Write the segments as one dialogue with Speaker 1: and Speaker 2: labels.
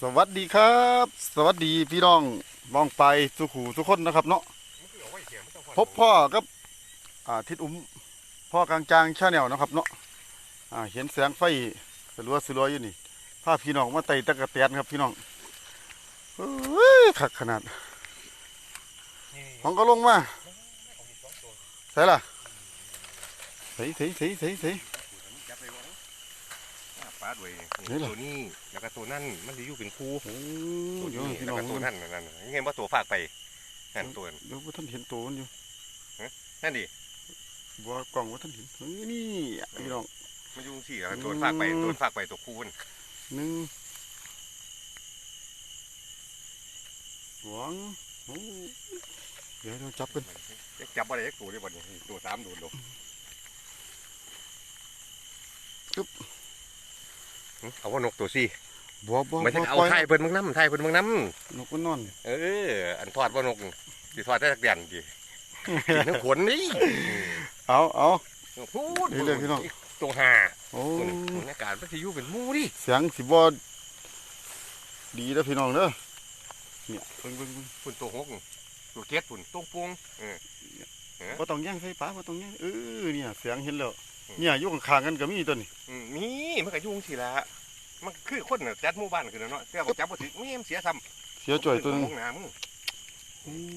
Speaker 1: สวัสดีครับ สวัสดีพี่น้องมองไปสุขูทุกคนนะครับเนาะพบพ่อกับอาทิศอุ้มพ่อกลางจางชาแนลนะครับเนาะอ่าเห็นแสงไฟสลัวสลัวอยู่นี่พาพพี่น้องมาไต่ตะกะเตียนครับพี่น้องเฮ้ยขักขนาดของก็ลงมาใส่ละใส่ใส่ใส่ใส่ใส่
Speaker 2: ปาดไว้
Speaker 1: นี่เหรอ
Speaker 2: ตัวนี้แล้วก็ตัวนั่นมันจะอยู่เป็นคู่
Speaker 1: โอ้
Speaker 2: ตัว
Speaker 1: เดี๋ยว
Speaker 2: นี้
Speaker 1: พี่
Speaker 2: แล้
Speaker 1: น้
Speaker 2: ว
Speaker 1: อง
Speaker 2: ก็ตัวนั่นนั่นเห็นว่าตัวฝากไปนั่นตัว
Speaker 1: เดี๋ยวว่าท่านเห็นตัวมันอยู่
Speaker 2: นั่นดิ
Speaker 1: บัวกล่องว่าท่านเห็นเฮ้ยนี่พี่น้อง
Speaker 2: มันอยู่สี่แล้วตัวฝากไปตัวฝากไปตัวคู่มัน
Speaker 1: หนึ่งสองโอ้เดี๋ยวเราจับกัน
Speaker 2: จับอะไรตัวได้บ่เนี่ยตัวสามโดนลง เอาว่านกตัวสี่
Speaker 1: บัวบัว
Speaker 2: ไม่ใช่
Speaker 1: บัว
Speaker 2: เอา
Speaker 1: ปล่อย
Speaker 2: ไทยเพิ่นมึงน้ำไทยเพิ่นมึงน้
Speaker 1: นกมันนอนำ
Speaker 2: เออ อันทอดว่านกสิทอดได้สักเดือนดิกินทั้งขนนี่
Speaker 1: เอาเอา
Speaker 2: พูด
Speaker 1: นี่เลยพี่น้อง
Speaker 2: ตัวหา
Speaker 1: โอ้
Speaker 2: บรรยากาศมันจะอยู่เป็นหมู่ดิ
Speaker 1: เสียงสิบวดีแล้วพี่น้องเด้อเนี่ยเบิ่งเบิ่งเบิ่ง
Speaker 2: ฝุ่นตัวหกตัวเก็ดฝุ่นตรงปวงเออ
Speaker 1: บ่ต้องแย่งใส่ปลาบ่ต้องแย่งเออเนี่ยเสียงเห็นแล้ว
Speaker 2: อืม
Speaker 1: เนี่ยอยู่ข้างๆกันก็มีตัวนี้
Speaker 2: อืมมีมันก็อยุ่จังสิละมันคือคนน่ะจัดหมู่บ้านขึ้นแล้วเนาะแต่ว่าจับบ่ถึงมีมันเสียซ้ำ
Speaker 1: เสียจ่อยตัวหนึง
Speaker 2: ของน้ำมึง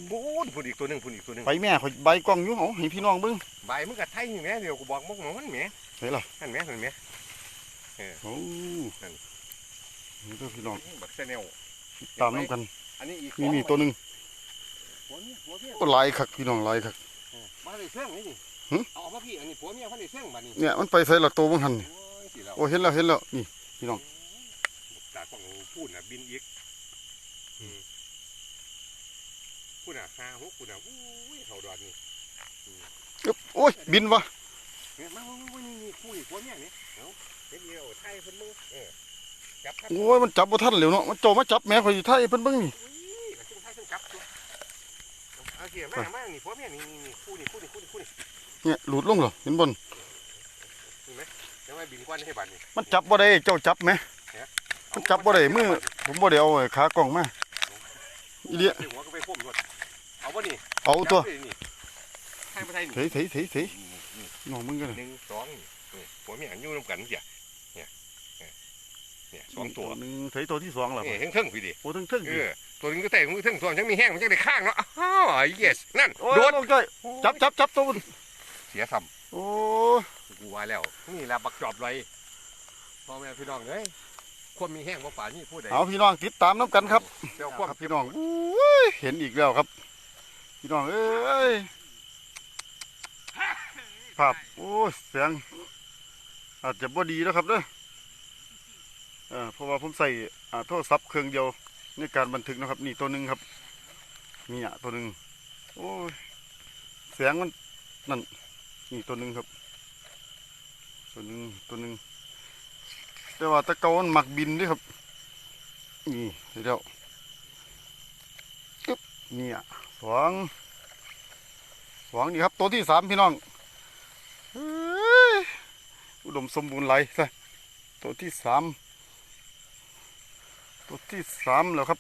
Speaker 2: พูนพูนอีกตัวหนึงพูนอีกตัวหนึง
Speaker 1: ไปแม่ข่อยใบกล้องอยู่เอาให้พี่น้องเบิ่ง
Speaker 2: ใบมึงก็ไทยนี่แหม่เดี๋ยวกูบอกมึงมันแหม่
Speaker 1: ไหนล่ะ
Speaker 2: นั่นแหม่นั่นแหม่
Speaker 1: โอ้
Speaker 2: นั่น
Speaker 1: นี่เด้อพี่น้อง
Speaker 2: บักเซเนล
Speaker 1: ตามน้ำกัน
Speaker 2: อันนี้อีก
Speaker 1: นี่นี่ตัวหนึง
Speaker 2: หัวเมียหัวเมีย
Speaker 1: ก็หลายคักพี่น้องหลายคัก
Speaker 2: เออมาได้เสื่องนี่นี่
Speaker 1: หึ
Speaker 2: เอาออกมาพี่อันนี้ผัวเมียพันได้เสื่องบัดนี้
Speaker 1: เนี่ยมันไปใส่ละตัวบ่หันนี่
Speaker 2: โอ้ยสิแล้ว
Speaker 1: โอ้เห็นแล้วเห็นแล้วนี่พี่น้อง
Speaker 2: ตาของพูดน่ะบินอีกอืมพูดน่ะห้าหกพูดน่ะอู้ยเขาดอนนี่
Speaker 1: อึ๊บโอ้ยบินวะ
Speaker 2: เนี่ยมามามามานี่นี่คุยผัวเมียนี่เอาเฮ็ดเดียวไทยเพิ่นมึงเออจับครับ
Speaker 1: โอ้ยมันจับบ่ทันแล้วเนาะมันโจมาจับแม่ข่อยอยู่ไทยเพิ่นเบิ่งนี่
Speaker 2: อุ้ยกระชุ่มไทยเพิ่นจับตัว เอาเสียมามานี่ผัวเมียนี่นี่นี่คู่นี่คู่นี่คู่นี่คู่นี่
Speaker 1: เนี่ยหลุดลงเหรอเห็นบน
Speaker 2: เห็นไหมเดี๋ยวไว้บินกวนให้บัดนี่
Speaker 1: มันจับบ่ได้เจ้าจับไหมมันจับบ่ได้มือผมบ่ได้เอาไอ้ขากล้องมาอีเดีย
Speaker 2: ถึงหัวก็ไปพ่มรถเอาบ่นี่
Speaker 1: เอาตัว
Speaker 2: จับเลยนี่ให้มาไทยนี่
Speaker 1: เถยเถยเถยเถย
Speaker 2: นี่นี่
Speaker 1: น้องมึงกัน
Speaker 2: หนึ่งสองนี่นี่ผัวเมียอยู่นำกันเสียเนี่ยเนี่ยเนี่ยสองตัว
Speaker 1: หนึ่งเถยตัวที่สองแล้ว
Speaker 2: นี่เทิงๆพี่ดิ
Speaker 1: โอ้ทั้งทั้ง
Speaker 2: เออ ตัวนึงก็แต่มือเทิงตัวยังมีแห้งมันจะได้ข้างเนาะอ้าว yes นั่น
Speaker 1: โอ้ย
Speaker 2: โดด
Speaker 1: ลงใจจับจับจับตัวมัน
Speaker 2: เสียซ้
Speaker 1: โอ้ำ
Speaker 2: กูว่าแล้วนี่แหละบักจอบเลยพ่อแม่พี่น้องเอ้ยความมีแห้งบ่ป่านี่พูดได้
Speaker 1: เอาพี่น้องติดตามน้ำกันครับ
Speaker 2: เดี๋ยวความ
Speaker 1: ครับพี่น้องอุ้ยเห็นอีกแล้วครับ พี่น้องเอ้ยภาพโอ้ยเสียงอาจจะบ่ดีแล้วครับเด้อเออเพราะว่าผมใส่อ่าโทรศัพท์เครื่องเดียว ในการบันทึกนะครับ นี่ตัวหนึ่งครับนี่อะตัวหนึ่งโอ้ยเสียงมันนั่นนี่ตัวหนึ่งครับ ตัวหนึ่งตัวหนึ่งแต่ว่าตะเกามันหมักบินด้วยครับ นี่เดี๋ยวอึ๊บนี่อะสองสองนี่ครับ ตัวที่สามพี่น้องอุดมสมบูรณ์ไหลซะตัวที่สาม ตัวที่สามแล้วครับ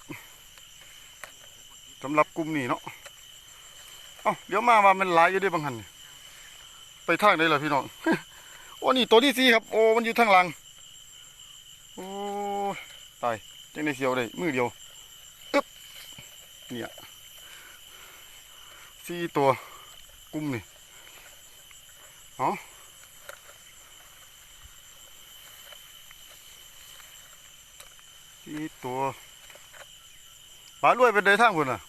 Speaker 1: สำหรับกลุ่มนี้เนาะเอาเดี๋ยวมาว่ามันหลายอยู่ด้วยบางหันไปทางไหนล่ะพี่น้องโอ้นี่ตัวที่สี่ครับ โอ้มันอยู่ทางหลังโอ้ตายจังได้เสียวได้มือเดียวอึ๊บเนี่ยสี่ตัวกุ้มนี่เอาสี่ตัวปลารวยเป็นไดทางคนอะ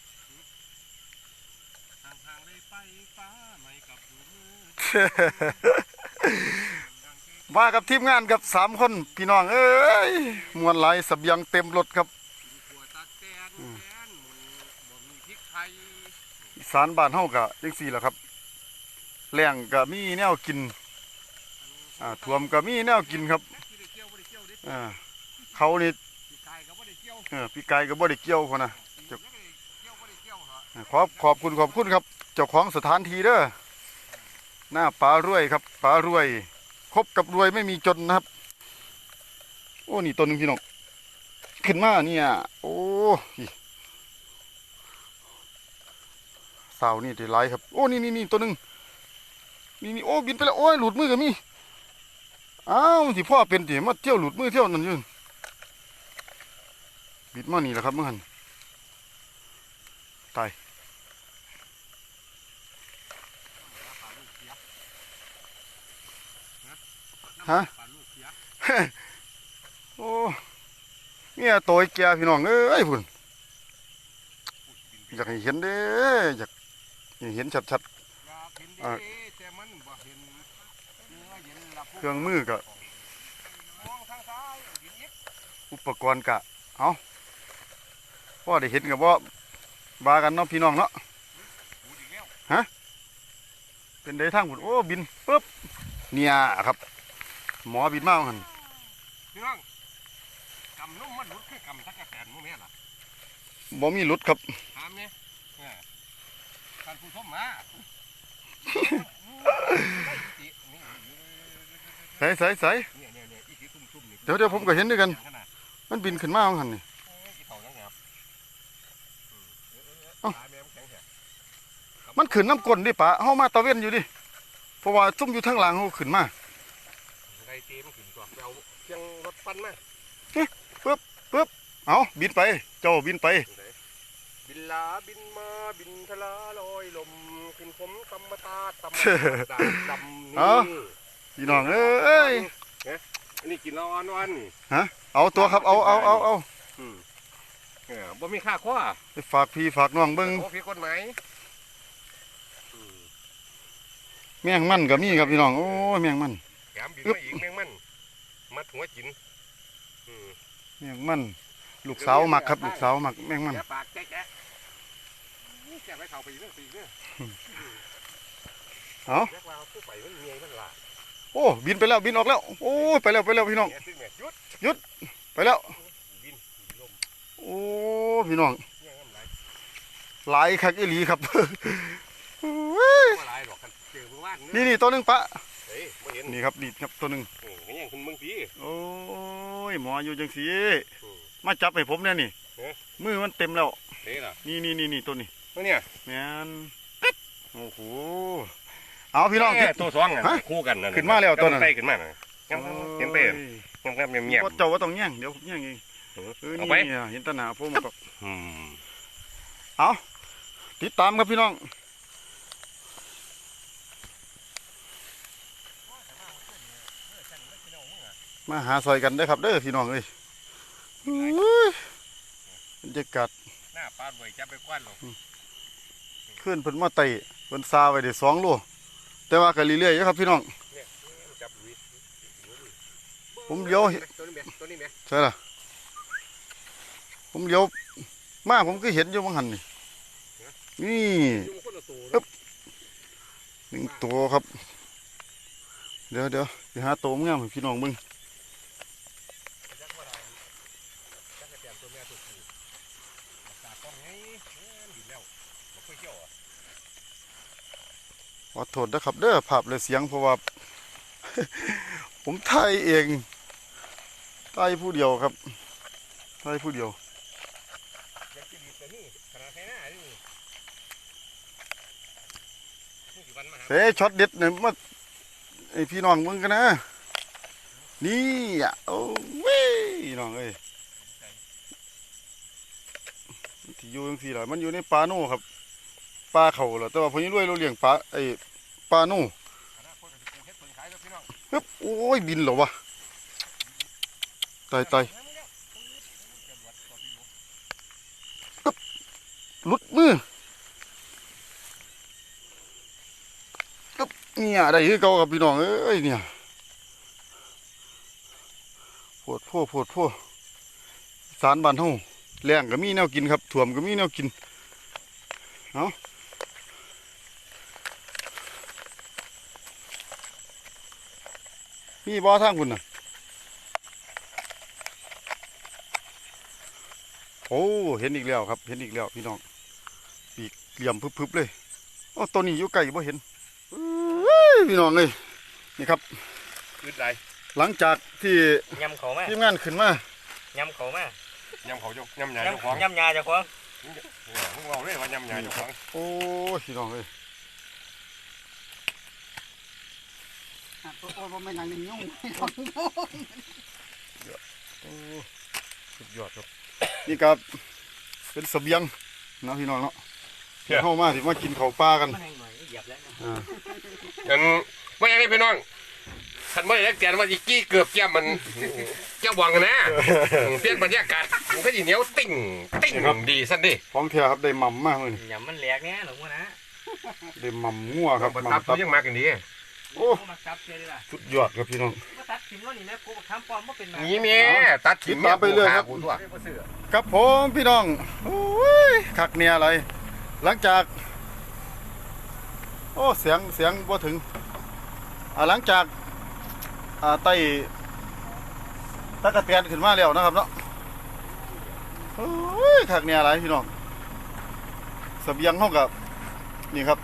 Speaker 2: ทางๆได้ไปฟ้าไม่กับดูมือ
Speaker 1: มากับทีมงานกับสามคนพี่น้องเอ้ยมวนไหลายเสบียงเต็มรถครับ
Speaker 2: ขัวตักแตนแตนหมุนบ่มีพริกไทย
Speaker 1: อีสานบ้านเฮากะจังซี่แหละครับแหล่งก็มีแนวกินอ่าท่วมก็มีแนวกินครับ
Speaker 2: ที่ได้เกี่ยวบ่ได้เกี่ยวเด้
Speaker 1: อ่าเขานี่
Speaker 2: พี่กายก็บ่ได้ เอ
Speaker 1: อพี่ไก่ก็บ่ได้เกี่ยวคนนะ
Speaker 2: เกี่ยวบ่ได้เกี่ยวบ่ได้เกี่ยวเหรอ
Speaker 1: อ่าขอบขอบคุณขอบคุณครับ เจ้าของสถานที่เด้อหน้าปลารวยครับปลารวย คบกับรวยไม่มีจนนะครับ โอ้นี่ตัวหนึ่งพี่น้องขึ้นมาเนี่ยโอ้ยสาวนี่ได้ไล่ครับ โอ้นี่นี่นี่ตัวหนึ่งนี่นี่โอ้บินไปแล้วโอ้ยหลุดมือกับมีอ้าวที่พ่อเป็นที่มาเที่ยวหลุดมือเที่ยวนั่นยืน บิดมานี่แหละครับเมื่อหันตายฮะโอ้เนี่ยตัวไอ้แกพี่น้องเอ้ยพุ่นอยากให้เห็นเด้อยากเห็นชัดๆเครื่องมือก็
Speaker 2: มองทางซ้ายเห็นอีก
Speaker 1: อุปกรณ์กะเอา พ่อได้เห็นกับว่าบากันเนาะพี่น้องเนาะ
Speaker 2: หูอีกแล้ว
Speaker 1: เป็นได้ทางพุ่นโอ้บินปุ๊บเนี่ยครับ หมอบินมาหัน
Speaker 2: พี่น้องกำนุ่มมันหลุดคือกำตะกะแตนโมแม่นล่ะ
Speaker 1: บ่มีหลุดครับ
Speaker 2: ถามเนี่ยเออท่านผู้ชมมานี่
Speaker 1: ใส่ใส่ใส่
Speaker 2: เนี่ยเนี่ยเนี่ยอีสีซุ่มๆนี่
Speaker 1: เดี๋ยวเดี๋ยวผมก็เห็นด้วยกัน
Speaker 2: ขนาด
Speaker 1: มันบินขึ้นมาหันนี่
Speaker 2: ม่มันแข็งแท้
Speaker 1: มันขึ้นน้ำก้นดิปะเฮามาตะเวนอยู่ดิเพราะว่าซุ่มอยู่ทางหลังเฮาขึ้นมา
Speaker 2: ได้ตีมันขึ้นตัวไปเอาเพียงรถปั้นมา
Speaker 1: เอาบินไป เจ้าบินไป
Speaker 2: บินลาบินมาบินทะลาลอยลมขึ้นคมตำมาตาตำดำดำ
Speaker 1: เอ้า
Speaker 2: นี่
Speaker 1: พี่น้องเอ้ย
Speaker 2: อันนี้กินแล้วอ่อนวันนี่
Speaker 1: เอาตัวครับเอาเอาเอาเอา
Speaker 2: อืม เออบ่มีค่าข้อ
Speaker 1: ไปฝากพี่ฝากน้องเบิ่ง
Speaker 2: โอ้ผิดกฎหมายอืม
Speaker 1: แมงมันก็มีครับพี่น้อง โอ้ยแมงมัน
Speaker 2: แถมบิน
Speaker 1: อึ๊บ
Speaker 2: มาอีกแมงมันมัดหัวจินอืม
Speaker 1: แมงมัน ลูกสาวมักครับ ลูกสาวมักแมงมัน
Speaker 2: แกะปากแกะแกะนี่แกะไว้เข้าไปอยู่เรื่องปีกเนี่ย
Speaker 1: เอา
Speaker 2: แยกว่าผู้ไปมันเมียมันล่ะ
Speaker 1: โอ้บินไปแล้วบินออกแล้ว โอ้ยไปแล้วไปแล้วพี่น้อง
Speaker 2: แกะซึ่งเนี่ยหยุด
Speaker 1: ไปแล้ว
Speaker 2: บินบินลม
Speaker 1: โอ้พี่น้อง
Speaker 2: เนี่ยมันไหล
Speaker 1: หลายคักอีหลีครับโอ้ย
Speaker 2: บ่หลายหรอกคันเจอเมื่อวาน
Speaker 1: นี่นี่ตัวหนึงปะ
Speaker 2: เฮ้ยบ่เห็น
Speaker 1: นี่ครับนี่ครับตัวหนึง
Speaker 2: อืมก็ยังคุณเมืองพี่
Speaker 1: โอ้ยหมออยู่จังสี
Speaker 2: อืม
Speaker 1: มาจับให้ผมเนี่ยนี่
Speaker 2: เอ๊ะ
Speaker 1: มือมันเต็มแล้ว
Speaker 2: เด้ล่ะ
Speaker 1: นี่นี่นี่นี่ตัวนี้
Speaker 2: ตัวเนี่ย
Speaker 1: แมนโอ้โหเอาพี่น้อง
Speaker 2: แม่ตัวสองอะ
Speaker 1: ฮะ
Speaker 2: คู่กันนั่น
Speaker 1: ขึ้นมาแล้วตัวนั้น
Speaker 2: กำงไปขึ้นมาน่ะยังเห็นไปเห็นยังครับเงียบ
Speaker 1: ว่าเจ้าว่าต้องแย่งเดี๋ยวผมแย่งเอง
Speaker 2: ๆ เออ
Speaker 1: เออ
Speaker 2: เอา
Speaker 1: นี่
Speaker 2: ไป
Speaker 1: อะเห็นตาหนาผมกับ
Speaker 2: อืม
Speaker 1: ติดตามครับพี่น้องมาหาซอยกันเด้อครับเด้อพี่น้องเอ้ยอุ้ยบรรยากาศ
Speaker 2: หน้าปลาบ่อยจับไปกว้านหรอก
Speaker 1: ขึ้นเพิ่นมาไต่เพิ่นซาไว้ได้สองโลแต่ว่าก็เรื่อยๆอยู่ครับพี่น้อง
Speaker 2: เนี่ยจับลุย
Speaker 1: ผมเลี้ยว
Speaker 2: ตัวนี้แม่ตัวนี้แม่
Speaker 1: ใช่ล่ะ ผมเลี้ยวมาผมก็เห็นอยู่บางหันนี่นี่
Speaker 2: อึ๊
Speaker 1: บหนึ่งตัวครับ เดี๋ยวเดี๋ยวไปหาตัวงามให้พี่น้องมึง
Speaker 2: จักว่าได้จักกระแตนตัวแม่ตัวผู้ตากล้องไงเอ้ยบินแล้วบ่ค่อยเที่ยวอะ
Speaker 1: ขอโทษนะครับเด้อภาพและเสียงเพราะว่า ผมถ่ายเองถ่ายผู้เดียวครับถ่ายผู้เดียว
Speaker 2: อยากจะดีแต่นี่ขนาดแค่หน้านี่นี่สิวันมาหา
Speaker 1: เสช็อตเด็ดเนี่ยมาไอพี่น้องมึงกันนะ นี่อะโอ้เว้ยน้องเอ้ยที่อยู่จังซี่ล่ะมันอยู่ในป่าโน่ครับป่าเขาล่ะแต่ว่าพอนี้รวยเราเลี้ยงปลาไอ้ป่าโน่
Speaker 2: เฮ็ดเพิ่งขายแล้วพี่น้อง
Speaker 1: ฮึบโอ้ยบินเหรอวะตายตายหลุดมือฮึบ เนี่ยได้คือเก่าครับพี่น้องเอ้ยเนี่ยโพดโพโพดโพสารบ้านเฮาแรงก็มีแนวกินครับถ่วมก็มีแนวกินเอามีบ่ทางคุณน่ะโอ้เห็นอีกแล้วครับ เห็นอีกแล้วพี่น้องปีกเหลี่ยมพึบๆเลยโอ้ตัวนี้อยู่ไกลบ่เห็น พี่น้องเลยนี่ครับ
Speaker 2: อึดไร
Speaker 1: หลังจากที่
Speaker 3: ยำเขามา
Speaker 1: ทีมงานขึ้นมา
Speaker 3: ยำเขามา
Speaker 2: ยำเขาจะยำใหญ่เจ้าของ
Speaker 3: ยำยาเจ้าของ
Speaker 2: เนี่ยมึงบอกเลยว่ายำใหญ่เจ้าของ
Speaker 1: โอ้ยพี่น้องเอ้ย
Speaker 4: อะโอ้ยบ่แม่นหนังนี่ยุ่ง
Speaker 1: โอ้สุดยอดครับนี่ครับเป็นเสบียงเนาะพี่น้องเนาะเดี๋ยวเข้ามาสิมากินข้าวปลากัน
Speaker 3: มันแห้งหน่อยเหยียบแล้วนะ
Speaker 1: อ่า
Speaker 2: อันไม่ยังไงพี่น้องขันไม่ได้เตียนว่าอีกี้เกือบแก้มมันเจ้าหวังนะเปลี่ยนบรรยากาศมันก็ยีเหนียวติ่งติ่งดีสั้นดิ
Speaker 1: ของแท้ครับได้หม่ำมากเลย
Speaker 3: ยำมันแหลกเนี่ยหลงวะนะ
Speaker 1: ได้หม่ำงัวครับ
Speaker 2: มัน
Speaker 1: ห
Speaker 2: ตับ
Speaker 1: ม่ำ
Speaker 2: ตั
Speaker 1: ตั
Speaker 2: ว
Speaker 1: บ
Speaker 2: ยังมากันดี
Speaker 1: โอ้
Speaker 3: มาซับเจอดีล่ะ
Speaker 1: สุดยอดครับพี่น้อง
Speaker 3: มาตัดถิ่นว่านี่แม่กูทำปลอมว่าเป็นมา
Speaker 2: นี่เมียตัดถิ่น
Speaker 1: ตามไปเลยครับ
Speaker 2: กูทั่ว
Speaker 1: ครับผมพี่น้องโอ้ยคักเนี่ยอะไร หลังจาก โอ้เสียงเสียงบ่ถึงอ่าหลังจากอ่าไต่ตะกะเตียนขึ้นมาแล้วนะครับเนาะโอ้ยคักเนี่ยอะไรพี่น้องเสบียงเฮากับนี่ครับ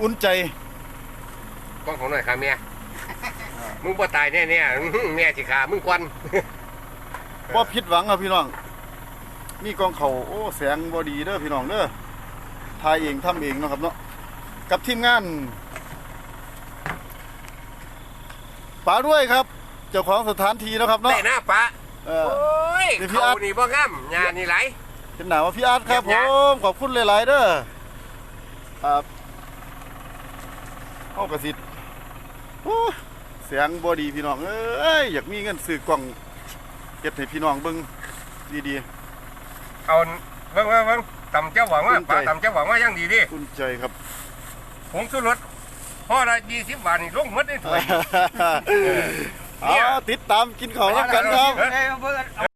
Speaker 1: อุ่นใจ
Speaker 2: กล้องของหน่อยค่ะเมียมึงบ่ตายแน่เนี่ยเมียสิขามึงควัน
Speaker 1: บ่ผิดหวังครับพี่น้อง มีกองเขาโอ้แสงบ่ดีเด้อพี่น้องเด้อถ่ายเองทำเองเนาะครับเนาะกับทีมงานป๋าด้วยครับ เจ้าของสถานที่เนาะครับเนาะ
Speaker 2: ได้หน้าปะ
Speaker 1: เอ
Speaker 2: โอ
Speaker 1: อ้
Speaker 2: ย
Speaker 1: นี่พี่
Speaker 2: เขา
Speaker 1: อาร์ต
Speaker 2: นี่บ่งามงานนี่ไหล
Speaker 1: เป็นหนาว่าพี่อาร์ตครับ
Speaker 2: เยี่
Speaker 1: ผ
Speaker 2: ยม
Speaker 1: มขอบคุณหลาย ๆเด้อครับเอากระสิทธิ์โอ้เสียงบ่ดีพี่น้องเอ้ยอยากมีเงินซื้อกล้องเก็บให้พี่น้องเบิ่งดี
Speaker 2: เอาเบิ่งเบิ่งเบิ่งตำเจ้าหวังว่า
Speaker 1: ภูมิใจ
Speaker 2: ปลาตำเจ้าหวังว่ายังดีดิ
Speaker 1: ๆอุ่นใจครับ
Speaker 2: ผงชูรสห่อละ20บาทนี่ลงหมดได้ถ้วย
Speaker 1: เอาติดตามกินข้าวน้ำกันครับ
Speaker 2: เฮ้ย